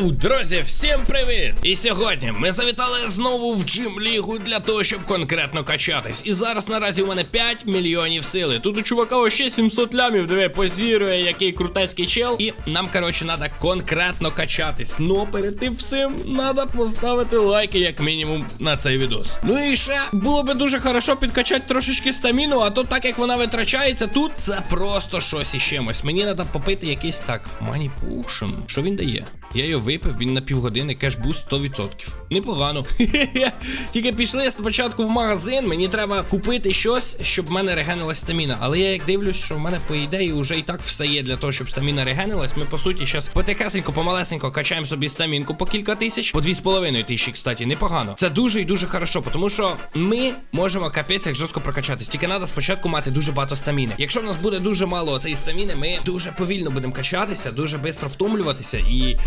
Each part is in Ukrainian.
Йоу, друзі, всім привіт! І сьогодні ми завітали знову в джим лігу для того, щоб конкретно качатись. І зараз наразі у мене 5 мільйонів сили. Тут у чувака ще 700 лямів, диви, позірує, який крутецький чел. І нам, коротше, треба конкретно качатись. Но перед тим всім треба поставити лайки, як мінімум, на цей відос. Ну і ще було би дуже хорошо підкачати трошечки стаміну, а то так як вона витрачається тут, це просто щось із чимось. Мені треба попити якийсь так маніпушн. Що він дає? Я його випив, він на півгодини кешбуст 100%. Непогано. Тільки пішли спочатку в магазин. Мені треба купити щось, щоб в мене регенилась стаміна. Але я як дивлюсь, що в мене по ідеї вже і так все є для того, щоб стаміна регенилась. Ми по суті зараз потихесенько, помалесенько качаємо собі стамінку по кілька тисяч, по 2,5 тисячі, кстати, непогано. Це дуже і дуже хорошо, тому що ми можемо капець як жорстко прокачатись. Тільки треба спочатку мати дуже багато стаміни. Якщо в нас буде дуже мало цієї стаміни, ми дуже повільно будемо качатися, дуже швидко втомлюватися і.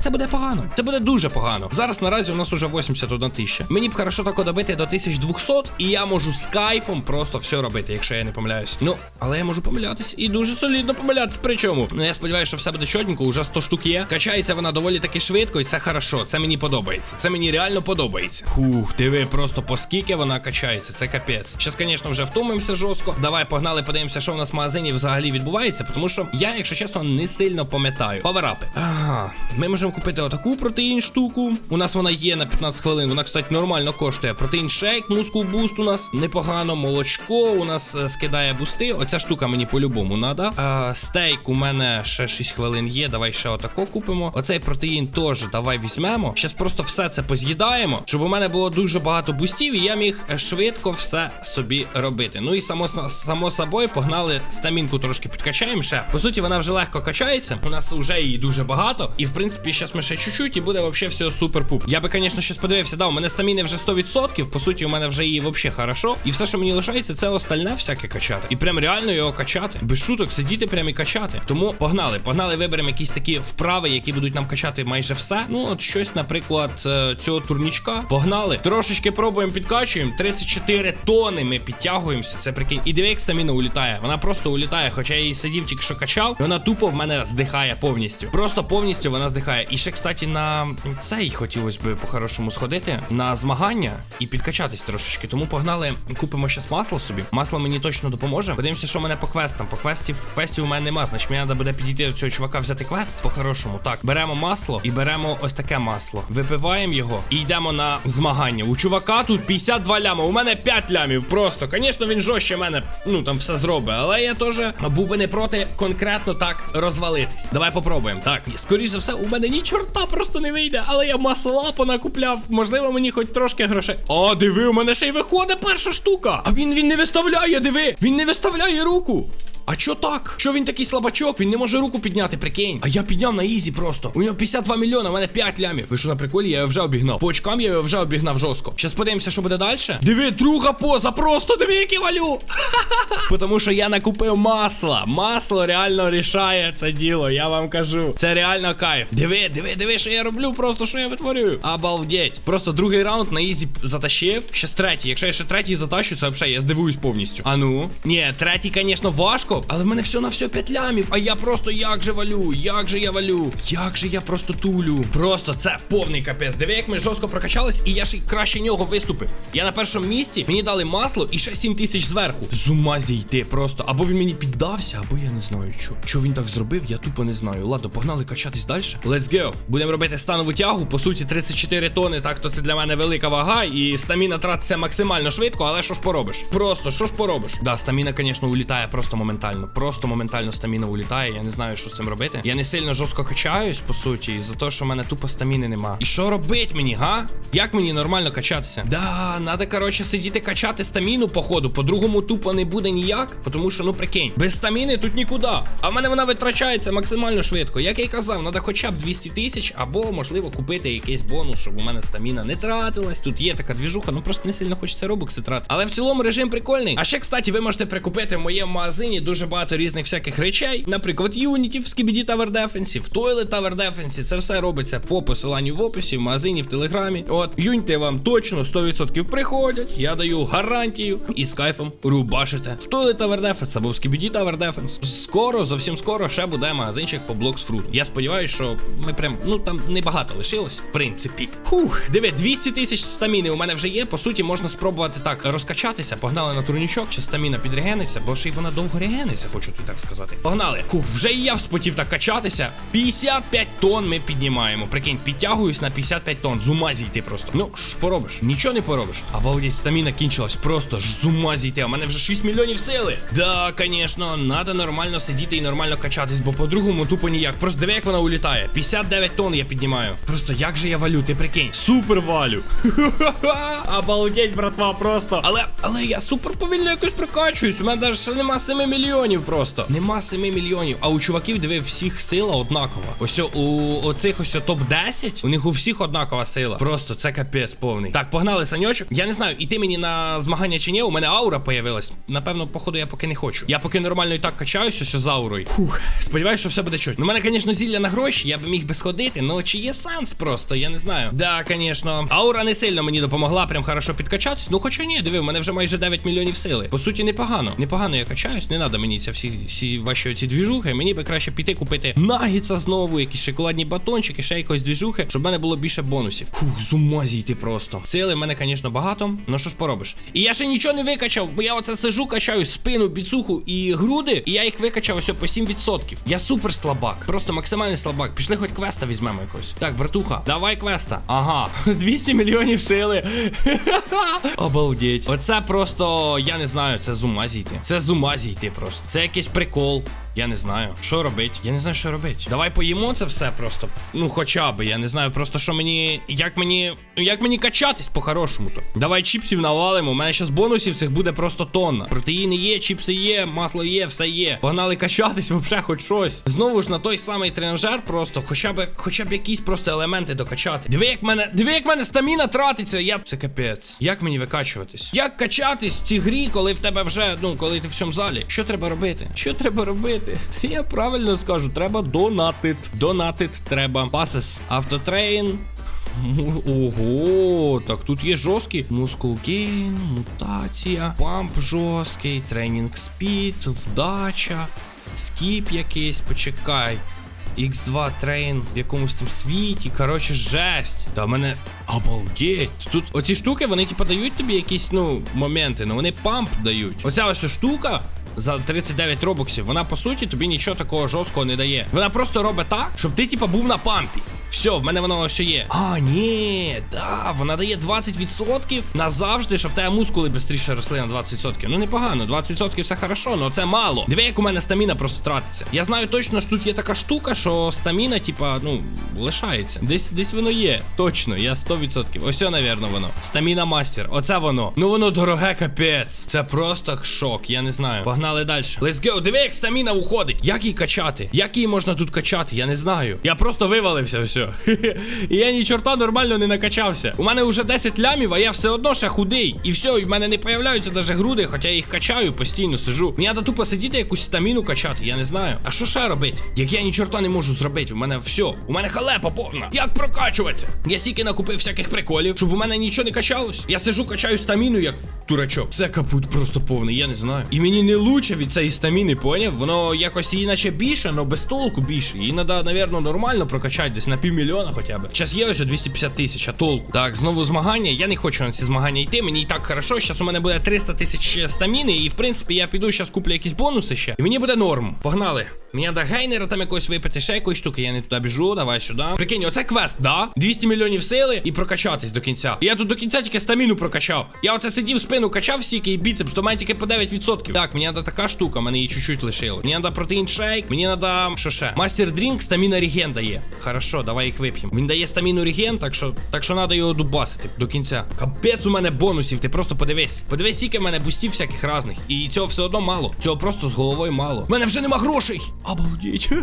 Це буде погано. Це буде дуже погано. Зараз наразі у нас уже 81 тисяча. Мені б хорошо тако добити до 1200, і я можу з кайфом просто все робити, якщо я не помиляюсь. Ну, але я можу помилятись. І дуже солідно помилятись. Причому. Ну я сподіваюся, що все буде чотненько, уже 100 штук є. Качається вона доволі таки швидко, і це хорошо. Це мені подобається. Це мені реально подобається. Хух, диви, просто по скільки вона качається. Це капець. Щас, звісно, вже втомимося жорстко. Давай, погнали, подивимося, що в нас в магазині взагалі відбувається. Тому що я, якщо чесно, не сильно пам'ятаю. Паверапи. Ага, ми можемо купити отаку протеїн штуку. У нас вона є на 15 хвилин. Вона, кстати, нормально коштує. Протеїн шейк, мускул буст у нас непогано. Молочко у нас е, скидає бусти. Оця штука мені по-любому надо. А, стейк у мене ще 6 хвилин є. Давай ще отако купимо. Оцей протеїн теж давай візьмемо. Щас просто все це поз'їдаємо, щоб у мене було дуже багато бустів, і я міг е, швидко все собі робити. Ну і само само собою погнали стамінку трошки підкачаємо ще. По суті, вона вже легко качається. У нас вже її дуже багато. І в принципі, зараз ми ще чуть-чуть і буде вообще все супер-пуп. Я би, звісно, щось подивився, да, у мене стаміни вже 100%. По суті, у мене вже її вообще хорошо. І все, що мені лишається, це остальне всяке качати. І прям реально його качати. Без шуток сидіти прям і качати. Тому погнали, погнали, виберемо якісь такі вправи, які будуть нам качати майже все. Ну, от щось, наприклад, е, цього турнічка. Погнали. Трошечки пробуємо, підкачуємо. 34 тони ми підтягуємося. Це прикинь. І диви, як стаміна улітає. Вона просто улітає, хоча я її сидів, тільки що качав. І вона тупо в мене здихає повністю. Просто повністю вона здихає. І ще, кстати, на цей хотілося б по-хорошому сходити на змагання і підкачатись трошечки. Тому погнали, купимо щас масло собі. Масло мені точно допоможе. Подивимося, що мене по квестам. По квестів квестів у мене нема. Значить, мені треба буде підійти до цього чувака, взяти квест по-хорошому. Так, беремо масло і беремо ось таке масло. Випиваємо його і йдемо на змагання. У чувака тут 52 ляма. У мене 5 лямів. Просто. Звісно, він жорстче мене, ну там все зробить. Але я теж був би не проти конкретно так розвалитись. Давай попробуємо. Так, скоріш за все, у мене ні чорта просто не вийде, але я масла понакупляв. Можливо, мені хоч трошки грошей. А, диви, у мене ще й виходить перша штука. А він він не виставляє, диви! Він не виставляє руку. А чо так? Що він такий слабачок? Він не може руку підняти, прикинь. А я підняв на ізі просто. У нього 52 мільйона, у мене 5 лямів. Ви що на приколі? Я його вже обігнав. По очкам я його вже обігнав жорстко. Щас подивимося, що буде далі. Диви, друга поза, просто диви, який валю. Тому що я накупив масла. Масло реально рішає це діло, я вам кажу. Це реально кайф. Диви, диви, диви, що я роблю, просто що я витворюю. Обалдеть. Просто другий раунд на ізі затащив. Щас третій. Якщо я ще третій затащу, це взагалі я здивуюсь повністю. А ну. Ні, третій, звісно, важко, але в мене все на все 5 лямів. А я просто як же валю, як же я валю, як же я просто тулю. Просто це повний капець. Диви, як ми жорстко прокачались, і я ж і краще нього виступив. Я на першому місці, мені дали масло і ще 7 тисяч зверху. З ума зійти просто. Або він мені піддався, або я не знаю, що. Що він так зробив, я тупо не знаю. Ладно, погнали качатись далі. Let's go. Будемо робити станову тягу. По суті, 34 тони, так то це для мене велика вага. І стаміна тратиться максимально швидко, але що ж поробиш? Просто що ж поробиш? Да, стаміна, звісно, улітає просто моментально. Просто моментально стаміна улітає. Я не знаю, що з цим робити. Я не сильно жорстко качаюсь, по суті, за те, що в мене тупо стаміни нема. І що робить мені, га? Як мені нормально качатися? Да, надо, коротше, сидіти качати стаміну, походу. По-другому тупо не буде ніяк. Тому що, ну прикинь, без стаміни тут нікуди. А в мене вона витрачається максимально швидко. Як я й казав, треба хоча б 200 тисяч, або, можливо, купити якийсь бонус, щоб у мене стаміна не тратилась. Тут є така двіжуха, ну просто не сильно хочеться робокси тратити. Але в цілому режим прикольний. А ще, кстати, ви можете прикупити в моєму магазині дуже дуже багато різних всяких речей. Наприклад, Unity в Skibidi Tower Defense, в Toilet Tower Defense. Це все робиться по посиланню в описі, в магазині, в телеграмі. От, юніти вам точно 100% приходять. Я даю гарантію і з кайфом рубашите. В Toilet Tower Defense або в Skibidi Tower Defense. Скоро, зовсім скоро, ще буде магазинчик по Blocks Fruit. Я сподіваюся, що ми прям, ну там небагато лишилось, в принципі. Фух, диви, 200 тисяч стаміни у мене вже є. По суті, можна спробувати так розкачатися. Погнали на турнічок, чи стаміна підрегениться, бо ще й вона довго регениться, хочу тобі так сказати. Погнали. Фух, вже і я вспотів так качатися. 55 тонн ми піднімаємо. Прикинь, підтягуюсь на 55 тонн. З ума зійти просто. Ну, що поробиш? Нічого не поробиш. Обалдеть, стаміна кінчилась. Просто ж з ума зійти. В мене вже 6 мільйонів сили. Да, звісно, треба нормально сидіти і нормально качатись, бо по-другому тупо ніяк. Просто диви, як вона улітає. 59 тонн я піднімаю. Просто як же я валю, ти прикинь. Супер валю. Обалдеть, братва, просто. Але, але я супер повільно якось прокачуюсь. У мене навіть ще нема 7 мільйонів просто. Нема 7 мільйонів. А у чуваків, диви, всіх сила однакова. Ось у оцих ось топ-10, у них у всіх однакова сила. Просто це капець повний. Так, погнали, саньочок. Я не знаю, іти мені на змагання чи ні. У мене аура появилась. Напевно, походу, я поки не хочу. Я поки нормально і так качаюся ось з аурою. Фух, сподіваюся, що все буде чуть. Ну, у мене, звісно, зілля на гроші, я би міг би сходити, але чи є сенс просто, я не знаю. Да, звісно. Аура не сильно мені допомогла, прям хорошо підкачатись. Ну, хоча ні, диви, у мене вже майже 9 мільйонів сили. По суті, непогано. Непогано я качаюсь, не треба мені ці всі, всі ваші оці двіжухи. Мені би краще піти купити нагіца знову, якісь шоколадні батончики, ще якось двіжухи, щоб в мене було більше бонусів. Фух, з ума зійти просто. Сили в мене, звісно, багато. Ну що ж поробиш? І я ще нічого не викачав, бо я оце сижу, качаю спину, біцуху і груди, і я їх викачав ось по 7%. Я супер слабак. Просто максимальний слабак. Пішли хоч квеста візьмемо якось. Так, братуха, давай квеста. Ага, 200 мільйонів сили. Обалдеть. Оце просто, я не знаю, це з ума зійти. Це з ума зійти просто. Це якийсь прикол. Я не знаю, що робить. Я не знаю, що робить. Давай поїмо це все просто. Ну, хоча би, я не знаю, просто що мені. Як мені. Ну, як мені качатись по-хорошому то. Давай чіпсів навалимо. У мене зараз бонусів цих буде просто тонна. Протеїни є, чіпси є, масло є, все є. Погнали качатись, вообще хоч щось. Знову ж на той самий тренажер, просто хоча б хоча б якісь просто елементи докачати. Диви, як мене. Диви, як мене стаміна тратиться. Я. Це капець. Як мені викачуватись? Як качатись в цій грі, коли в тебе вже, ну, коли ти в цьому залі? Що треба робити? Що треба робити? Та Я правильно скажу, треба донатит. Донатит треба. Пасес, автотрейн. Ого, так тут є жорсткі. Мускулгейн, мутація, памп жорсткий, тренінг спід, вдача, скіп якийсь, почекай. X2 трейн в якомусь там світі. Коротше, жесть. Та мене. Обалдеть. Тут оці штуки, вони типа дають тобі якісь, ну, моменти, ну вони памп дають. Оця ось штука. За 39 робоксів, вона по суті тобі нічого такого жорсткого не дає. Вона просто робить так, щоб ти, типа, був на пампі. Все, в мене воно все є. А, ні, да, вона дає 20% назавжди, щоб в тебе мускули швидше росли на 20%. Ну непогано, 20% все хорошо, але це мало. Диви, як у мене стаміна просто тратиться. Я знаю точно, що тут є така штука, що стаміна, типа, ну, лишається. Десь десь воно є. Точно, я 100%. Ось, навірно, воно. Стаміна мастер. Оце воно. Ну воно дороге, капець. Це просто шок, я не знаю. Погнали далі. Let's go. Диви, як стаміна уходить. Як її качати? Як її можна тут качати? Я не знаю. Я просто вивалився, все. І я ні чорта нормально не накачався. У мене вже 10 лямів, а я все одно ще худий. І все, в мене не появляються навіть груди, хоча я їх качаю, постійно сижу. Мені треба тупо сидіти якусь стаміну качати, я не знаю. А що ще робити? Як я ні чорта не можу зробити, у мене все. У мене халепа повна. Як прокачуватися? Я сіки накупив всяких приколів, щоб у мене нічого не качалось. Я сижу, качаю стаміну, як дурачок. Це капут просто повний, я не знаю. І мені не лучше від цієї стаміни, поняв? Воно якось її наче більше, але без толку більше. Її треба, напевно, нормально прокачати, десь на півмільйона хоча б. Зараз є ось 250 тисяч, а толку. Так, знову змагання. Я не хочу на ці змагання йти. Мені і так хорошо. Зараз у мене буде 300 тисяч стаміни, і в принципі я піду зараз куплю якісь бонуси ще. І мені буде норм. Погнали. Мені треба гейнера там якось випити, ще якоїсь штуки. Я не туди біжу, давай сюди. Прикинь, оце квест, да? 200 мільйонів сили і прокачатись до кінця. Я тут до кінця тільки стаміну прокачав. Я оце сидів спину качав стільки і біцепс, то має тільки по 9%. Так, мені треба така штука, мене її чуть-чуть лишило. Мені треба протеїн шейк, мені треба. Що ще? Мастер дрінк, стаміна реген дає. Хорошо, давай їх вип'ємо. Він дає стаміну реген, так що так що треба його дубасити до кінця. Капець у мене бонусів, ти просто подивись. Подивись, скільки в мене бустів всяких разних. І цього все одно мало. Цього просто з головою мало. У мене вже нема грошей. Обалдеть.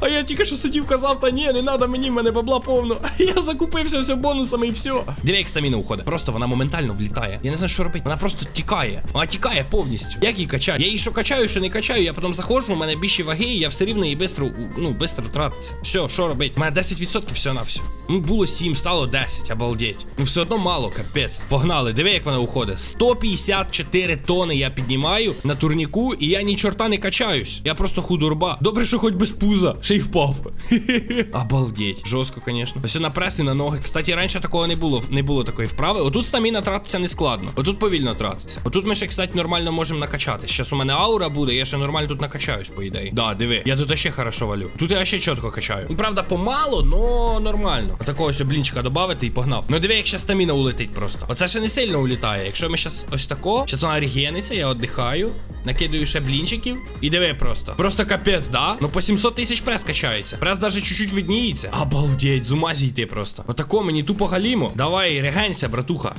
А я тільки що сидів, казав, та ні, не треба мені, мене бабла повно. Я закупився все бонусами і все. Диви, як стаміна уходить. Просто вона моментально влітає. Я не знаю, що робити. Вона просто тікає. Вона тікає повністю. Як її качати? Я її що качаю, що не качаю, я потім заходжу, у мене більші ваги, і я все рівно її бистро, ну, бистро тратиться. Все, що робить? У мене 10% все на все. Ну, було 7, стало 10, обалдеть. Ну, все одно мало, капець. Погнали, диви, як вона уходить. 154 тони я піднімаю на турніку, і я ні чорта не качаюсь. Я просто худорба. Добре, що хоч без пуза. Ще й впав. Обалдеть. Жорстко, звісно. Ось на прес і на ноги. Кстати, раніше такого не було. Не було такої вправи. Отут стаміна тратиться не складно. Отут повільно тратиться. Отут ми ще, кстати, нормально можемо накачати. Щас у мене аура буде, я ще нормально тут накачаюсь, по ідеї. Да, диви. Я тут ще хорошо валю. Тут я ще чітко качаю. Ну, правда, помало, но нормально. Отакого ось блінчика додати і погнав. Ну диви, як ще стаміна улетить просто. Оце ще не сильно улітає. Якщо ми щас ось тако, щас вона регениться, я віддихаю. Накидаю ще блінчиків. І диви просто. Просто капець, да? Ну по 700 тисяч прес качається. Прес даже чуть-чуть видніється. Обалдеть, з ума зійти просто. Отако мені тупо галімо. Давай, регенься, братуха.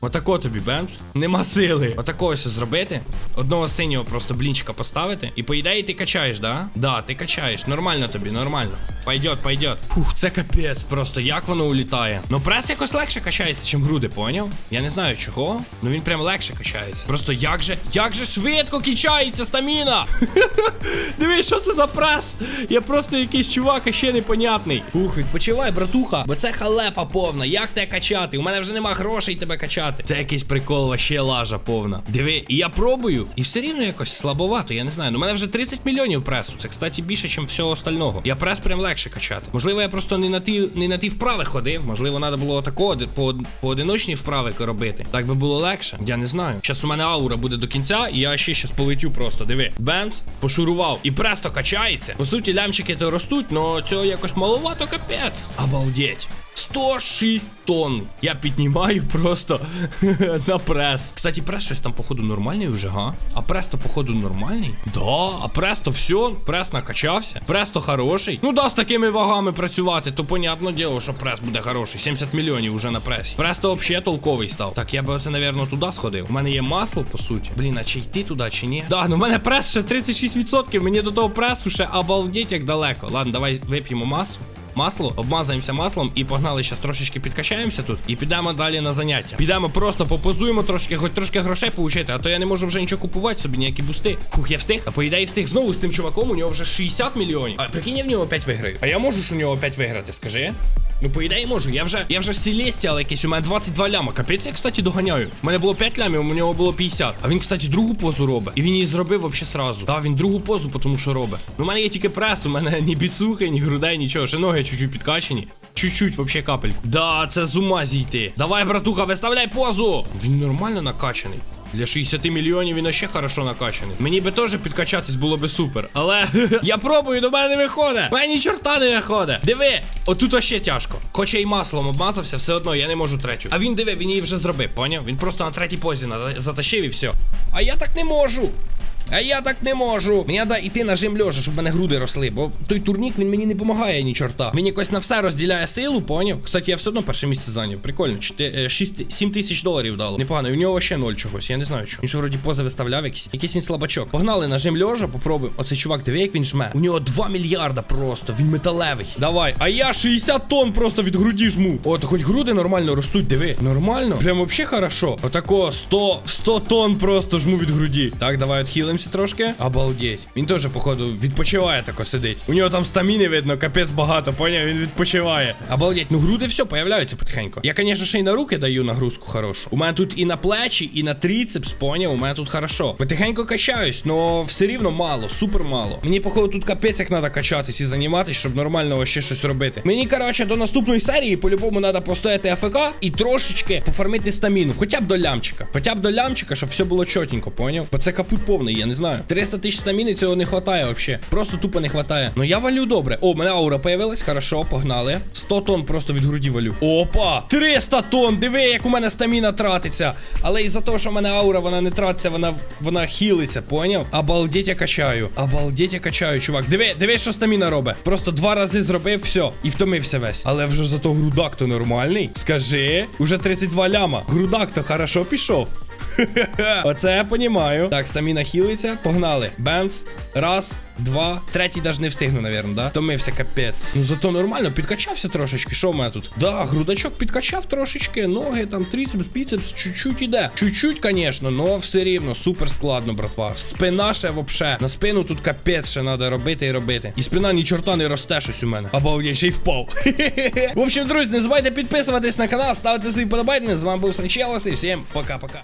Отако тобі, Бенц. Нема сили. Отако ось зробити. Одного синього просто блінчика поставити. І по ідеї ти качаєш, да? Да, ти качаєш. Нормально тобі, нормально. Пойдет, пойдет. Фух, це капець просто. Як воно улітає. Ну прес якось легше качається, чим груди, поняв? Я не знаю чого. Ну він прям легше качається. Просто як же, як же швидко кінчається стаміна. Дивись, що це за прес? Я просто якийсь чувак, а ще непонятний. Ух, відпочивай, братуха, бо це халепа повна. Як тебе качати? У мене вже нема грошей тебе качати. Це якийсь прикол, вообще лажа повна. Диви, і я пробую, і все рівно якось слабовато, я не знаю. Ну, у мене вже 30 мільйонів пресу. Це, кстати, більше, ніж всього остального. Я прес прям легше качати. Можливо, я просто не на ті, не на ті вправи ходив. Можливо, треба було такого по, поодиночні вправи робити. Так би було легше. Я не знаю. Зараз у мене аура буде до кінця, і я ще щас полетю просто. Диви. Бенц пошурував. І престо качається. По суті, лямчики то ростуть, але цього якось маловато капець. Обалдеть. 106 тонн. Я піднімаю просто на прес. Кстати, прес щось там, походу, нормальний вже, га? А прес то, походу, нормальний? Да, а прес то все, прес накачався. Прес то хороший. Ну да, з такими вагами працювати, то понятно діло, що прес буде хороший. 70 мільйонів уже на пресі. Прес то взагалі толковий став. Так, я би це, напевно, туди сходив. У мене є масло, по суті. Блін, а чи йти туди, чи ні? Да, ну в мене прес ще 36%. Мені до того пресу ще обалдеть як далеко. Ладно, давай вип'ємо масу масло, обмазаємося маслом і погнали ще трошечки підкачаємося тут і підемо далі на заняття. Підемо просто попозуємо трошки, хоч трошки грошей получити, а то я не можу вже нічого купувати собі, ніякі бусти. Фух, я встиг. А по ідеї встиг знову з тим чуваком, у нього вже 60 мільйонів. А прикинь, я в нього опять виграю. А я можу ж у нього 5 виграти, скажи. Ну, по ідеї можу. Я вже я вже Селестіал якийсь, у мене 22 ляма. Капець, я, кстати, доганяю. У мене було 5 лямів, у нього було 50. А він, кстати, другу позу робить. І він її зробив вообще сразу. Да, він другу позу, тому що робить. Ну, у мене є тільки прес, у мене ні біцухи, ні грудей, нічого. Ще ноги чуть-чуть підкачені. Чуть-чуть, вообще капельку. Да, це з ума зійти. Давай, братуха, виставляй позу. Він нормально накачаний. Для 60 мільйонів він ще хорошо накачаний. Мені би теж підкачатись було би супер. Але я пробую, до мене не виходить. Мені чорта не виходить. Диви, отут ще тяжко. Хоча і маслом обмазався, все одно я не можу третю. А він диви, він її вже зробив, поняв? Він просто на третій позі затащив і все. А я так не можу. А я так не можу. Мені треба йти на жим льожа, щоб мене груди росли. Бо той турнік він мені не допомагає ні чорта. Він якось на все розділяє силу, поняв? Кстати, я все одно перше місце зайняв. Прикольно. 4, 6, 7 тисяч доларів дало. Непогано. І в нього ще ноль чогось. Я не знаю чого. Він ж вроді пози виставляв якийсь. Якийсь він слабачок. Погнали на жим льожа, попробуємо. Оцей чувак, диви, як він жме. У нього 2 мільярда просто. Він металевий. Давай. А я 60 тонн просто від груді жму. От, хоч груди нормально ростуть, диви. Нормально. Прям вообще хорошо. Отако 100 100 тонн просто жму від груді. Так, давай відхилимося трошки. Обалдеть. Він теж, походу, відпочиває тако сидить. У нього там стаміни видно, капець багато, поняв? Він відпочиває. Обалдеть, ну груди все появляються потихеньку. Я, звісно, ще й на руки даю нагрузку хорошу. У мене тут і на плечі, і на трицепс, поняв? У мене тут хорошо. Потихеньку качаюсь, но все рівно мало, супер мало. Мені, походу, тут капець як треба качатись і займатися, щоб нормально ще щось робити. Мені, коротше, до наступної серії по-любому треба постояти АФК і трошечки пофармити стаміну. Хоча б до лямчика. Хоча б до лямчика, щоб все було чотенько, поняв? Бо це капут повний, не знаю. 300 тисяч стаміни цього не хватає вообще. Просто тупо не хватає. Ну я валю добре. О, мене аура появилась. Хорошо, погнали. 100 тонн просто від груді валю. Опа! 300 тонн! Диви, як у мене стаміна тратиться. Але із-за того, що в мене аура, вона не тратиться, вона вона хілиться, поняв? Обалдеть, я качаю. Обалдеть, я качаю, чувак. Диви, диви, що стаміна робить. Просто два рази зробив, все, і втомився весь. Але вже зато грудак то нормальний. Скажи, уже 32 ляма. Грудак то хорошо пішов. Оце я понімаю. Так, стаміна хілиться. Погнали. Бенц. Раз. Два, третій даже не встигну, навірно, да? Томився капець. Ну зато нормально, підкачався трошечки. Що в мене тут? Да, грудачок підкачав трошечки, ноги, там трицепс, біцепс, чуть-чуть іде. Чуть-чуть, звісно, но все рівно, супер складно, братва. Спина ще вообще. На спину тут капець ще треба робити і робити. І спина ні чорта не росте щось у мене. Або я ще й впав. В общем, друзі, не забувайте підписуватись на канал, ставити свої подобайки. З вами був Санчелос і всім пока-пока.